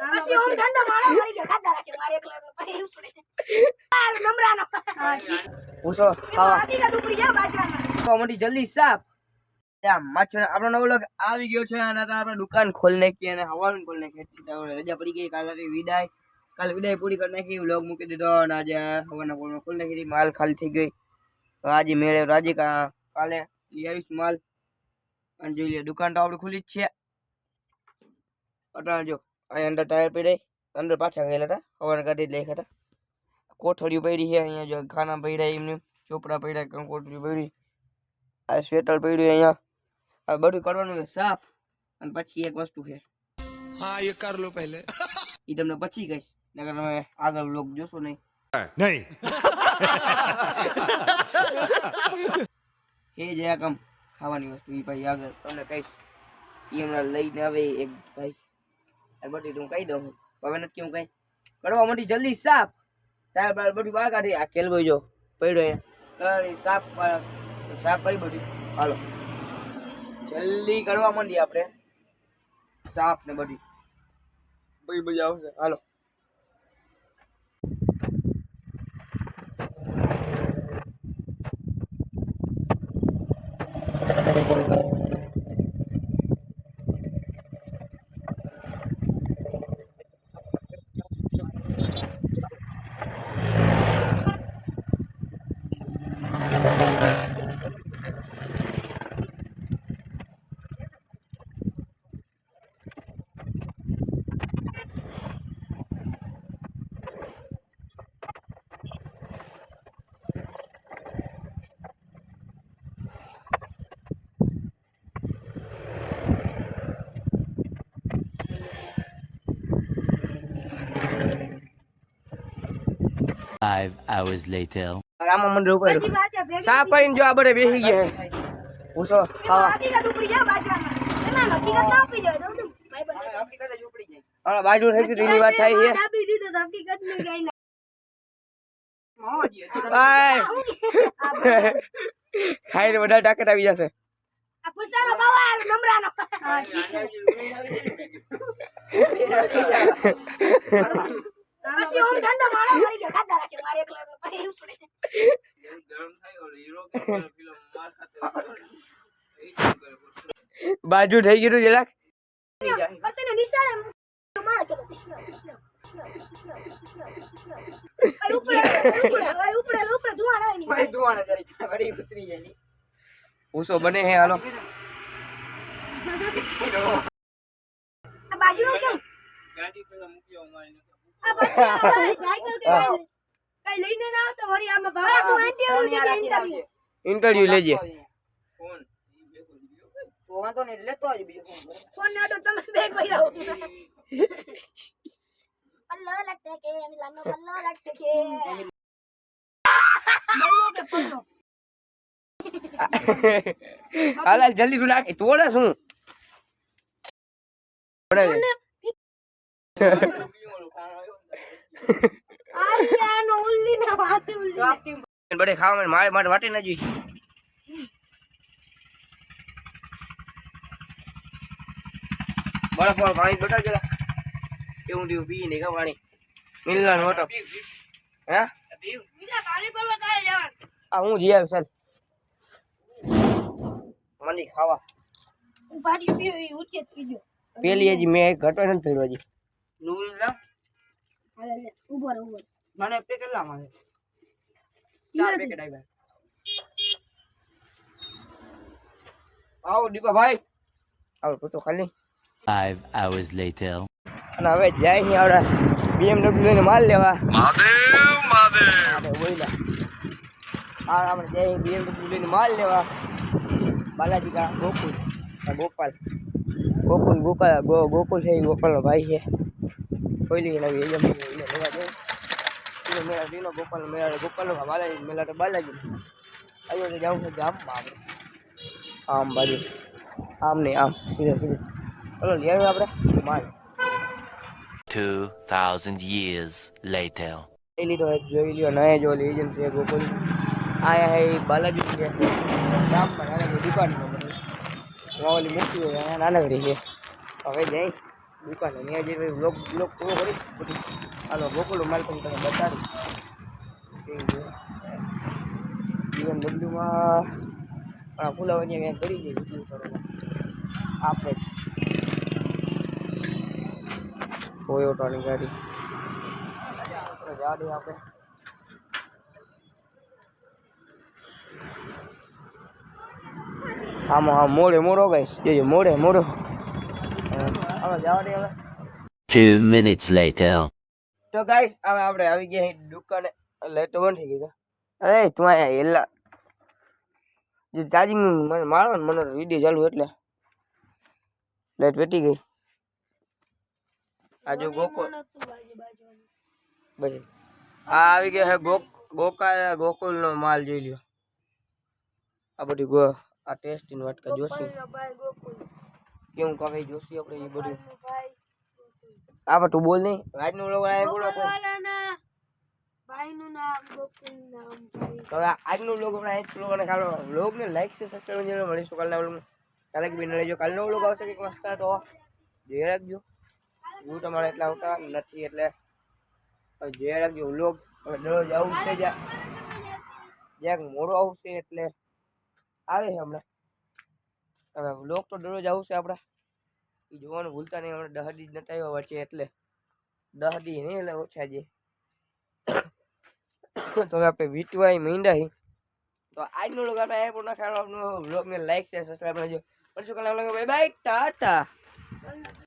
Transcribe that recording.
પછી ઓમ ઠંડો માણો મરી ગયો ખાધા રાખે મારે એકલો એકલો પછી ઉપડે આ નમરાનો પૂછો ખાવા આધી કા ઉપડી ગયા બાજરાના તો મોટી જલ્દી સાફ માછો આપણો નવો લોક આવી ગયો છે અને આપણે દુકાન ખોલી નાખી અને હવાનું ખોલી નાખી રજા પડી ગઈ કાલે વિદાય કાલે વિદાય પૂરી કરી નાખી વ્લોગ મૂકી દીધો અને આજે હવાના ખોલ ખોલી નાખી માલ ખાલી થઈ ગઈ આજે મેળે રાજી કા- કાલે दुकान तो आप खुली अंदर टायर पे अंदर पाचा गए था कोठरी पे है जो खाना पे रहा है चोपड़ा पे रहा है कोठरी पे रही है स्वेटर पे रही है बड़ी करवा साफ़ पची एक वस्तु है हाँ ये कर लो पहले ये तुमने पची गई अगर मैं आगे लोग जो नहीं नहीं એ જ આ કામ ખાવાની વસ્તુ એ ભાઈ આગળ તમને કહીશ. એ હમણાં લઈને આવે એક ભાઈ. આ બધી હું કહી દઉં હવે નથી હું કઈ. કરવા માંડી જલ્દી સાફ. તાર બાર બધું બહાર કાઢી. આ કેલવો જો પડ્યો અહીંયા. સાફ સાફ કરી બધું. હાલો. જલ્દી કરવા માંડી આપણે. સાફ ને બધી. બધી બધી આવશે. હાલો. Five hours later. રામા મંદિર ઉપર સાફ કરીને જો આ બરે બેસી ગયા. પૂછો બંધ હમણાં બાજુ થઈ એની વાત થાય છે દાબી દીધો તો હકીકતની ગઈ બાય. ખાઈને બધા ટાકટ આવી જશે. નમરાનો પછી ઓમ ઠંડો માણો મરી ગયો ખાધા રાખે મારે એકલો એકલો પછી ઉપડે એવું ગરમ થાય ઓલો હીરો કે પેલો માર ખાતો એ જ કરે બોલ. બાજુ થઈ ગયું જરાક? પૂછો બને હે હાલો. ઇન્ટરવ્યુ ઇન્ટરવ્યુ લેજે. ભેગો બીજો ફોન ના તો તમે બેગ ભર્યા પલ્લો લટકે મિલાનો પલ્લો લટકે. બલ્લો કે પલ્લો હાલ હાલ જલ્દી તું નાખી તોડે શું બડે ખાવા માટે મારે માટે વાટે ના જોઈ બરફ વાળું પાણી બટા જરા એવું તેવું પી નહીં પાણી. મિલના નોટો હે? આ હું જઈ આવ્યું ચાલ મને ખાવા. પેલી હજી મેં એક ઘટો નથી થયું હજી. હાલે લે ઊભો રહો ઊભો મને પે કેટલા માં ચાર પેકેટ આવ્યા આવો દીપા ભાઈ. આવો પૂછો ખાલી. Five hours later. અને હવે જાય નહીં આવડા BMW લઈને માલ લેવા મહાદેવ મહાદેવ બોલ્યા હા આપણે જાય BMW લઈને માલ લેવા બાલાજી કા ગોકુલ આ ગોપાલ ગોકુલ ગોપાલ ગો ગોકુલ છે એ ગોપાલનો ભાઈ છે કોઈલી નવી એજમ એને લેવા જાય એને મેળા દીનો ગોપાલનો મેળા ગોપાલનો બાલાજી મેળા તો બાલાજી અહીંયા તો જાઉં છે ગામમાં આપણે આમ બાજુ આમ નહીં આમ સીધે સીધે ચલો લઈ આવ્યો આપણે માલ. Two thousand years later. એ લીધો એક જોઈ લ્યો નય જો એજન્સી છે. ગોકુલ આયા હે બાલાજી છે. ગામમાં નાની દુકાન એમાં ઓલી મૂકી હોય અહીંયા નાનકડી છે. હવે જઈ દુકાને ત્યાં જઈ બ્લોક બ્લોક પૂરો કરી બધું. હાલો ગોકુલ માલ પણ તમે બતાડું જીવન બદલુમાં આ ફૂલાવાની કરી દઈએ બીજું કરો આપણે ટોયોટાની ગાડી. ગાડી આપણે આમાં હા મોડે મોડો ગાઈશ જોજો મોડે મોડો. હવે જવા દે હવે. Two minutes later. તો ગાઈસ હવે આપણે આવી ગયા દુકાને. લાઈટ તો બંધ થઈ ગઈ અરે તું અહીંયા એલા જે ચાર્જિંગ મને મારો ને મને વીડિયો ચાલુ એટલે. લાઈટ પેટી ગઈ. આ જો ગોકુળ. બસ આ આવી ગયા છે ગોક ગોકા ગોકુલનો માલ જોઈ લ્યો. આ બધી ગો આ ટેસ્ટીન વાટકા જોશી. કેવું કવે જોશી આપણે એ બધું. આ બટુ બોલ નહીં. આજનું લોકો આ બોલો ભાઈનું નામ ગોકુલ નામ હવે આજનું લોકો આપણે આજ લોકોને કાલો લોગને લાઈક છે સબસ્ક્રાઇબ જરૂર મળીશું કાલના વ્લોગમાં કાલે કે બિન લેજો કાલનો વ્લોગ આવશે કે મસ્ત તો જોઈ રાખજો. હું તમારે એટલા આવતા નથી, એટલે જોઈ રાખજો વ્લોગ હવે દરરોજ આવશે જ્યાં મોડો આવશે એટલે આવે છે હમણાં. હવે વ્લોગ તો દરરોજ આવશે આપણા. એ જોવાનું ભૂલતા નહીં, હમણાં દહ દી જ નતા આવ્યા વચ્ચે, એટલે દહ દી નહીં, એટલે ઓછા જે. તો હવે આપણે વીટવાય મીંડા તો આજનો લોક આપણે એ પૂર્ણ ખ્યાલ આપણો બ્લોગને લાઈક છે સબસ્ક્રાઈબ કરજો. પછી કલાક બાય બાય ટાટા.